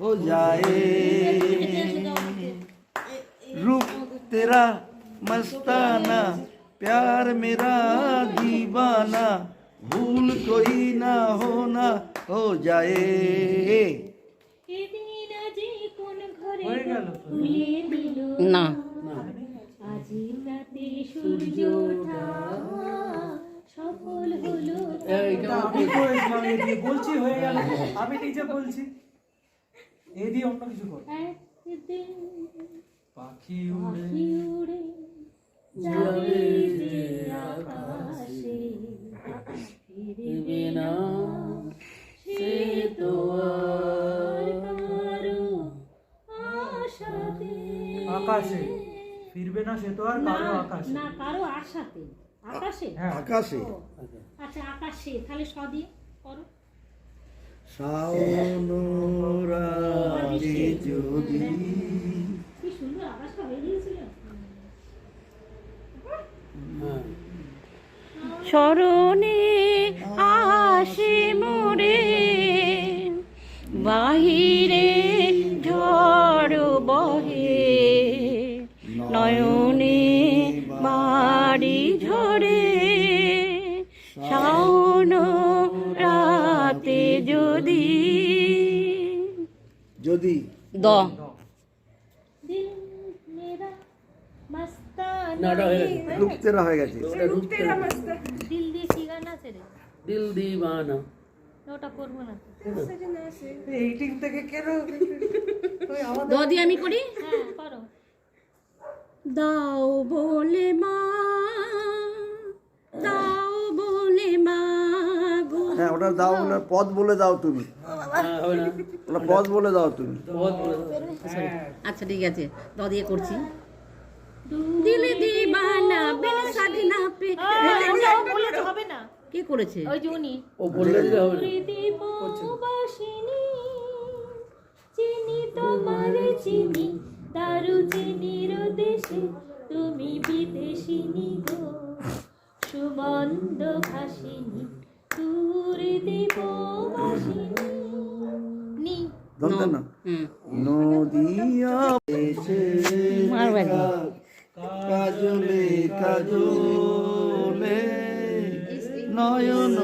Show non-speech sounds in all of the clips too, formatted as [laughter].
हो जाए रूप तेरा मस्ताना प्यार मेरा दीवाना भूल कोई ना होना हो जाए এদিন আজি কোন ঘরে হয়ে গেল তো। ফুলিয়ে দিল না আজি রাতে সূর্য ওঠা সফল হলো এটা আমি করেছিলাম এ দিয়ে বলছি হয়ে গেল আমি নিজে বলছি এ দিয়ে অন্য কিছু কর। পাখি উড়ে উড়ে যাবে যে আকাশে ফিরবে না সে তো আর আশাতে। আকাশে ফিরবে না সে তো আর কারও আকাশে। না কারও আশাতে। আকাশে? হ্যাঁ। আকাশে। আচ্ছা আকাশে। তাহলে স দিয়ে করো। শাওন রাতে যদি কি সুন্দর আকাশটা হয়ে গিয়েছিল স্মরণে আসে মোরে। বাহিরে ঝড় বহে নয়নে বাড়ি ঝরে। শাওন রাতে যদি যদি দ। নাটা হয়ে গেছে রূপতেরা হয়ে গেছে দিল দিয়ে কি গান আছে রে দিল দিবানা ওটা করব না। তো। এইটিং থেকে কেন? দ দিয়ে আমি করি? হ্যাঁ করো। দাও বলে মা দাও বলে মা গো হ্যাঁ ওটা দাও ওটা পদ বলে দাও তুমি। হ্যাঁ না ওটা পদ বলে দাও তুমি। হ্যাঁ। আচ্ছা ঠিক আছে। দ দিয়ে করছি। দিল দিবানা বিন সাধনা পে। হবে না। কে করেছে? ওই যে উনি। ও হবে। চিনি তোমার চিনি দারু চিনির দেশে তুমি বিদেশিনী গো। সুমন্দ ভাসিনী দূর দীপবাসিনী নি। ধরতে না। নদিয়া কাজলে কাজলে। নয়ন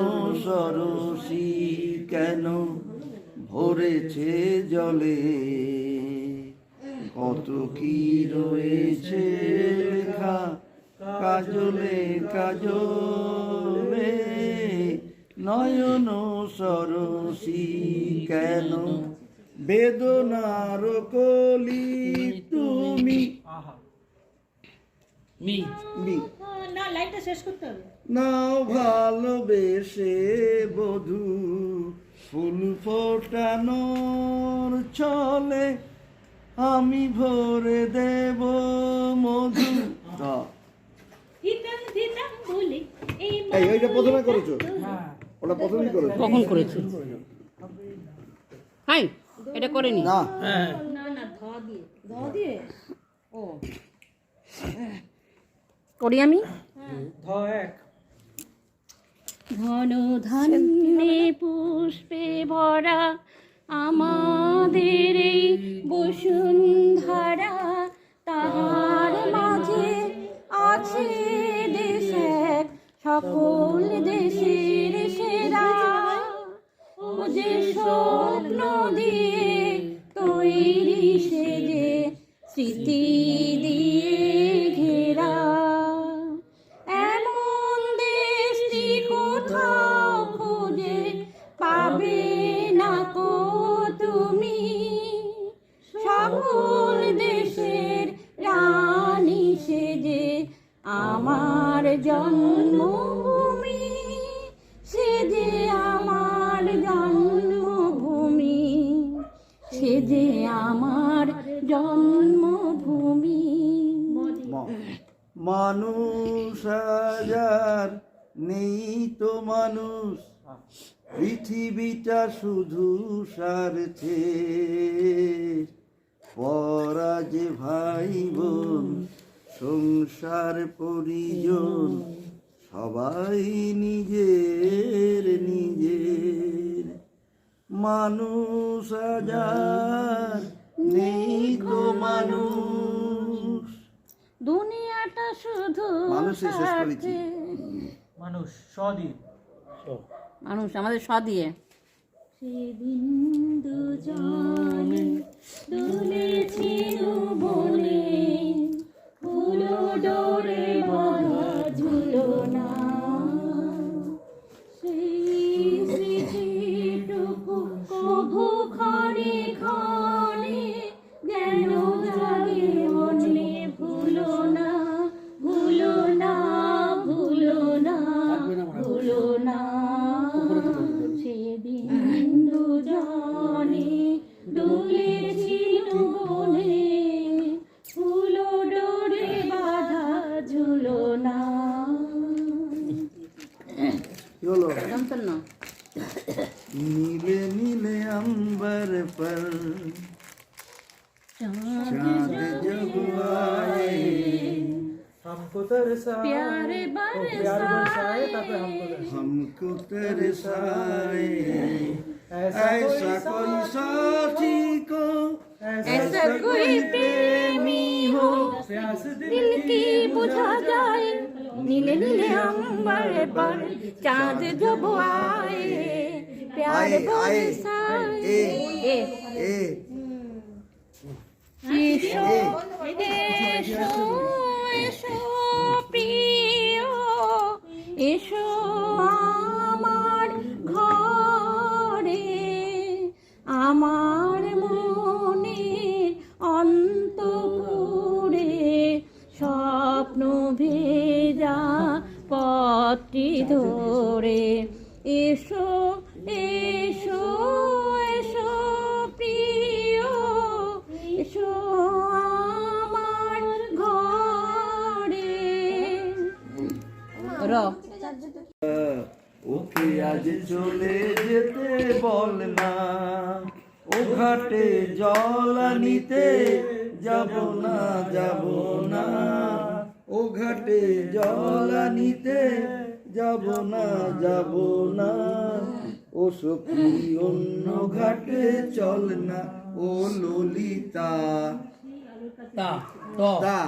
সরসী কেন ভরেছে জলে? কত কি রয়েছে লেখা? কাজলে কাজলে নয়ন সরসী কেন? বেদনার কলি তুমি মি। মি। লাইনটা শেষ করতে হবে। নাও ভালোবেসে বধু ফুল ফোটানোর চলে আমি ভরে দেব মধু। এই ওইটা প্রথমে করেছ? হ্যাঁ। ওটা প্রথমেই করেছ। কখন করেছে? হাই এটা করেনি? না। হ্যাঁ। না না ধ দিয়ে ধ দিয়ে। ও। করি আমি ঘন ধান্যে পুষ্পে ভরা আমাদের এই বসুন্ধরা, তাহার মাঝে আছে দেশ এক, সকল দেশের সেরা। ও যে স্বপ্ন দিয়ে তৈরি সে যে স্মৃতি মানুষ হাজার, নেই তো মানুষ। পৃথিবীটা শুধু সারছে পরা যে ভাই বোন, সংসার পরিজন, সবাই নিজের নিজের। মানুষ হাজার, নেই তো মানুষ। শুধু মানুষই শেষ করেছি। স্বার্থে। মানুষ সদ্বীপ মানুষ আমাদের স দিয়ে সেদিন দুজনে দুলেছিল বনে ফুলো ডোরে বাঁধা ঝুলনা সেই স্মৃতিটুকু কভু प्यारे ओ, प्यार बरसाए तापरे हमको तरसाए हमको तरसाए ऐसा ऐसा कोई साथी को ऐसा कोई प्रेमी हो प्यास दिल की बुझा जाए नीले नीले अंबर पर चांद जब आए प्यार आए, आए, बरसाए ए, ए ए এসো এসো এসো এসো ওকে আজ চলে যেতে বল না। ও ঘাটে জল আনিতে যাব না যাব না। ও ঘাটে জল আনিতে যাব না যাব না। ও সখী অন্য ঘাটে চল না ও ললিতা। তা ত। তা।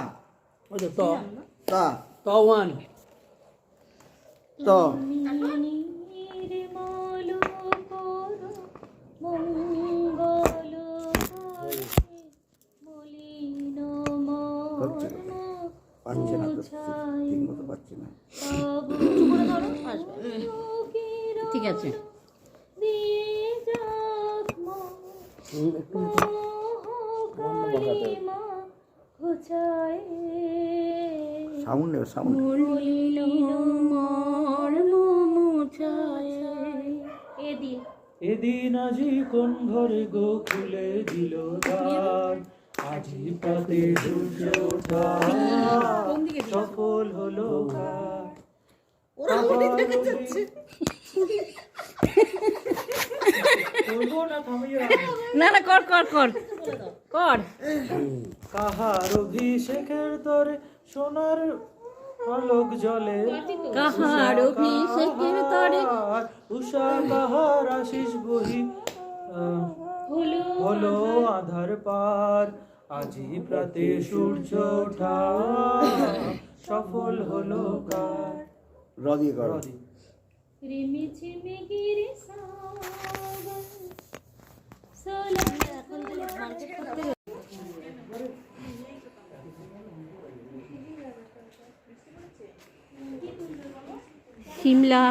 ওই তো ত। তা। ত ওয়ান। ত নির্মল করো মঙ্গল মলিন হচ্ছে না। পাচ্ছে না তো ঠিক মতো পাচ্ছে না ঠিক আছে দিয়ে যাক হুম, একটু কালিমা ঘোচায় সাউন্ড সাউন্ড মলিন মর্ম মুছায় এ দিয়ে এদিন আজি কোন ঘরে গো খুলে দিল দ্বার? আজি পাতে সূর্য সফল হলো কাজ। বলব না না না কর কর কর। কর। কাহার অভিষেকের তরে সোনার আলোক জলে কাহার অভিষেকের তরে উষা কাহার আশিস বহি হলো আধার পার। আজি প্রাতে সূর্য ওঠা সফল হলো কার? র দিয়ে করো সিমলা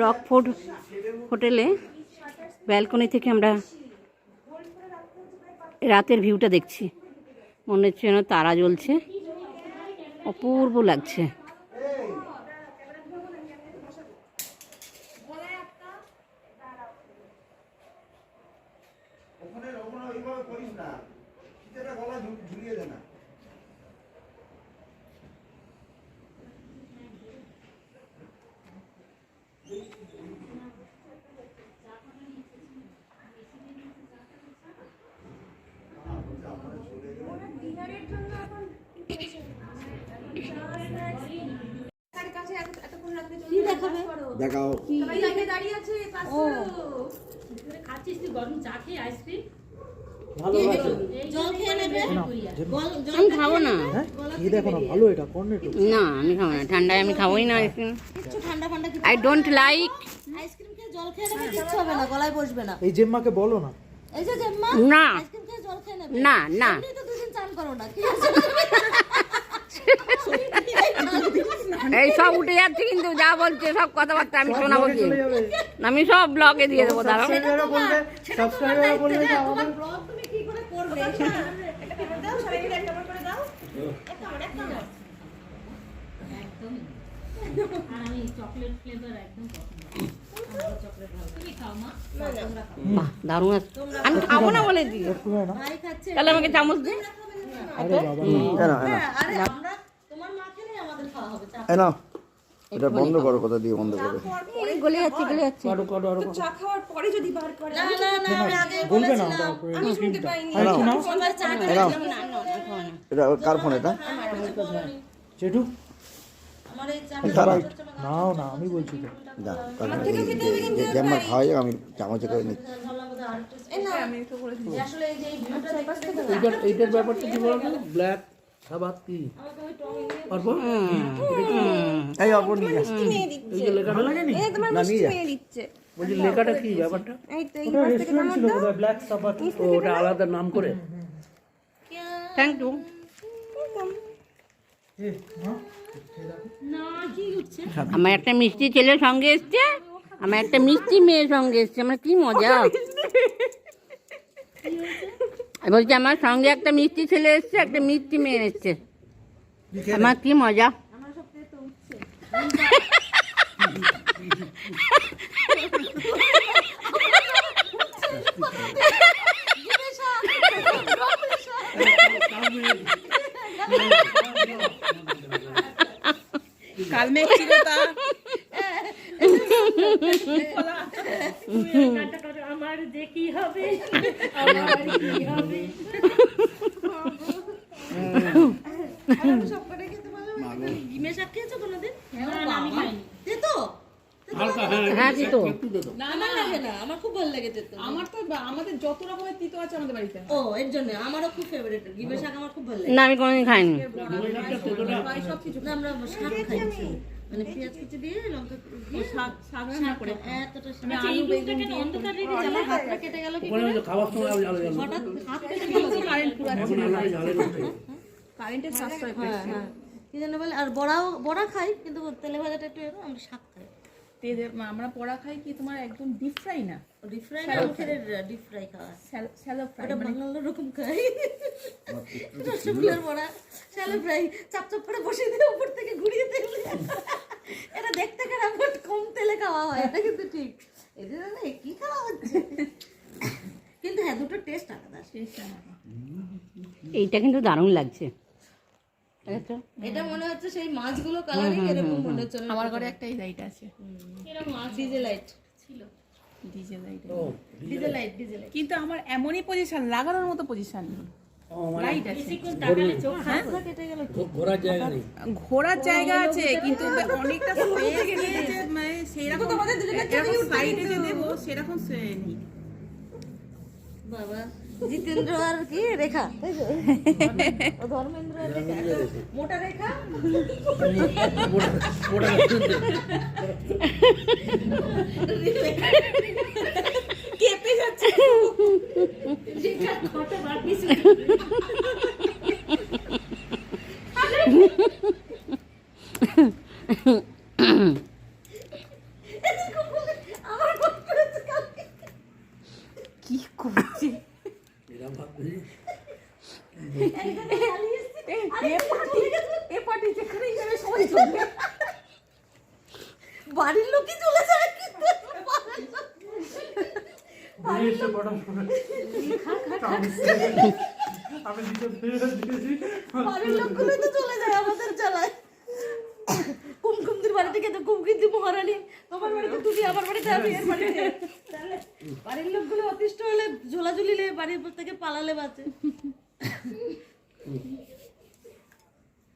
রকফোর্ড হোটেলে ব্যালকনি থেকে আমরা রাতের ভিউটা দেখছি। মনে হচ্ছে যেন তারা জ্বলছে। অপূর্ব লাগছে ওখানে ওখানে ওইভাবে করিস না শীতেটা গলা ঝুল- ঝুলিয়ে দে না দেখাও। ও। খাচ্ছিস তুই গরম চা খেয়ে আইসক্রিম ভালো ভালো জল খেয়ে নেবে? আমি খাব না। হ্যাঁ? না ভালো এটা কর্নেটো না আমি খাব না ঠান্ডায় আমি খাবোই না ice cream. I don't like ice cream খেয়ে জল খেয়ে নেবে কিচ্ছু হবে না গলায় বসবে না। এই জেম্মাকে বলো না। এই যে জেম্মা না। না না? এই সব উঠে যাচ্ছে কিন্তু যা বলছে সব কথাবার্তা আমি শোনাবো কি? আমি সব ব্লগে দিয়ে দেবো দাঁড়াও। করবে? আর আমি চকলেট ফ্লেভার একদম মা বাহ দারুণ আছে আমি খাব না বলে দিই হয় না তাহলে আমাকে চামচ দিন আরে না। আরে এটা বন্ধ করো কথা দিয়ে বন্ধ করো গলে যাচ্ছে গলে যাচ্ছে কাটো কাটো আরও কাটো। না না না আমি আগে না বলেছিলাম আর একটু নাও সবাই চা এনা এটা কার ফোন এটা জেঠু আমার এই চা দাঁড়াও। নাও না আমি বলছি তো। যা তারপরে এই যে- যে জ্যাম্মা খাওয়াই আমি চামচে করে নিচ্ছি আসলে এই যে এই ভিডিওটা দেখতে এইটার এইটার ব্যাপারটা কি বলতো? ব্ল্যাক সাবাত কি? তারপর এই অপর নিয়ে যা। এই যে লেখাটা না নিয়ে যা। বলছি লেখাটা কি ব্যাপারটা? ওটা ব্ল্যাক সাবাত আলাদা নাম করে। থ্যাংক ইউ আমার একটা মিষ্টি ছেলের সঙ্গে এসছে। আমার একটা মিষ্টি মেয়ের সঙ্গে এসছে। আমার কি মজা? বলছি আমার সঙ্গে একটা মিষ্টি ছেলে এসছে একটা মিষ্টি মেয়ে এসছে। আমার কি মজা? আমার [laughs] যে কি হবে? আমার কি হবে? ডিমের শাক খেয়েছো কোনোদিন আমি খাইনি হালকা হ্যাঁ হ্যাঁ দিতো। একটু দে দাও। আমার লাগে না আমার খুব ভালো লাগে তেতো। আমার তো আমাদের যত রকমের তিতো আছে আমাদের বাড়িতে। ও এর জন্য আমারও খুব ফেভারিট শাক আমার খুব ভালো লাগে। না আমি কোনোদিন খাইনি। সব কিছু। না আমরা শাক খাইছি মানে পেঁয়াজ কুচি দিয়ে লঙ্কা দিয়ে শাক শাক রান্না করে। এতটা আমি আলু বেগুন দিয়ে অন্ধকার রেখে আমার হাতটা কেটে গেল কি ওখানে খাওয়ার সময় আলো জ্বালে জ্বালে। হঠাৎ হাত কেটে গেল কারেন্ট পুরো। কারেন্টের সাশ্রয় হ্যাঁ হ্যাঁ। কি জানো বলে আর বড়াও বড়া খাই কিন্তু তেলে ভাজাটা একটু আমরা শাক খাই। তেলে আমরা পোড়া খাই কি তোমার একদম ডিপ ফ্রাই না? ডিপ ফ্রাই মুখের ডিপ ফ্রাই খাওয়া। স্যালো ফ্রাই ওটা বাংলার রকম খাই রসগোল্লার বড়া শ্যালো ফ্রাই চাপ চাপ করে বসিয়ে দিয়ে উপর থেকে ঘুরিয়ে দিলে এটা দেখতে খারাপ বাট কম তেলে খাওয়া হয় এটা কিন্তু ঠিক। এদের না কি খাওয়া হচ্ছে? কিন্তু হ্যাঁ দুটো টেস্ট আলাদা। এইটা কিন্তু দারুণ লাগছে? এটা মনে হচ্ছে সেই মাছগুলো কালারিং এরকম মনে হচ্ছে আমার ঘরে একটা এই লাইট আছে ডিজে লাইট ডিজে লাইট ও, ডিজে লাইট ডিজে লাইট কিন্তু আমার এমনই পজিশন লাগানোর মতো পজিশন ও, মানে জায়গা নেই। ঘোরার জায়গা আছে কিন্তু অনেকটা মানে সেরকম এরকম সাইডে যে দেবো সেরকম সে- নেই। বাবা। জিতেন্দ্র আর কি রেখা ধর্মেন্দ্র রেখা মোটা রেখা? ওটা কেঁপে যাচ্ছে আমার কষ্ট হচ্ছে কালকে কি করছে এরকম ভাবছি। একজনে চালিয়ে এসছে। এ পার্টি এ পার্টি যেখানেই যাবে সবাই চলবে বাড়ির লোকই চলে যায় বাড়ির লোকগুলোই তো চলে যায় আমাদের চালায় কুমকুমদির বাড়িতে খেতে কুমকিন্দি মহারানী তোমার বাড়িতে তুমি আমার বাড়িতে আমি এর বাড়িতে। বাড়ির লোকগুলো অতিষ্ঠ হলে ঝোলাঝুলিলে বাড়ির থেকে পালালে বাঁচে।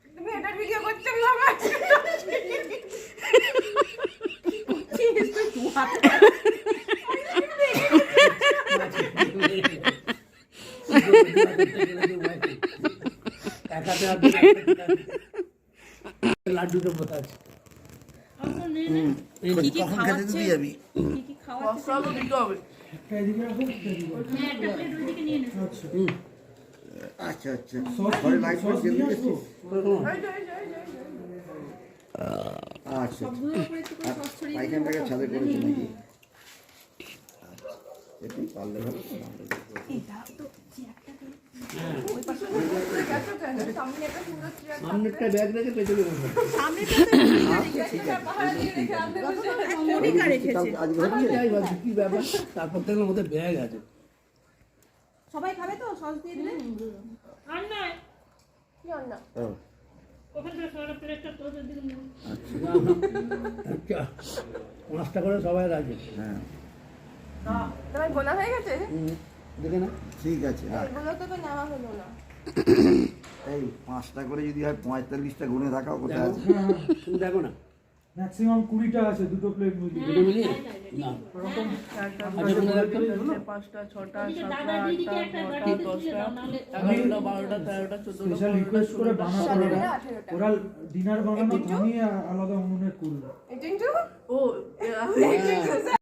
তুমি এটা ভিডিও করতে হবে কি এক হাতে আর দুই হাতে লাড্ডুটা বোতা আছে কখন খেতে দিতে যাবি। আচ্ছা আচ্ছা আচ্ছা ঘরে লাইট আচ্ছা পাইখানটাকে ছাদে করেছে নাকি? একটু পারলে ভালো সামনেরটা ব্যাগ রেখে পেছনে বসে আজকে হচ্ছে যাই ভাবছি কি ব্যাপার? তারপর থেকে মধ্যে ব্যাগ আছে। সবাই খাবে তো? সস দিয়ে দিলে? ও, আচ্ছা। পাঁচটা করে সবাই হ্যাঁ। তোমার হয়ে গেছে? দেখে না। ঠিক আছে এগুলো তো তো নেওয়া হলো না। এই পাঁচটা করে যদি হয় পঁয়তাল্লিশটা গুনে থাকাও কোথায় আছে? হ্যাঁ হ্যাঁ দেখো না। ম্যাক্সিমাম কুড়িটা আছে দুটো প্লেট মিলিয়ে দুটো মিলিয়ে না। আচ্ছা মনে পাঁচটা ছটা সাতটা আটটা নটা দশটা। এগারোটা, বারোটা তেরোটা স্পেশাল রিকোয়েস্ট করে বানাবো ওরা ওরা ডিনার বানানো থামিয়ে আলাদা উনুনে করবে। ও [laughs]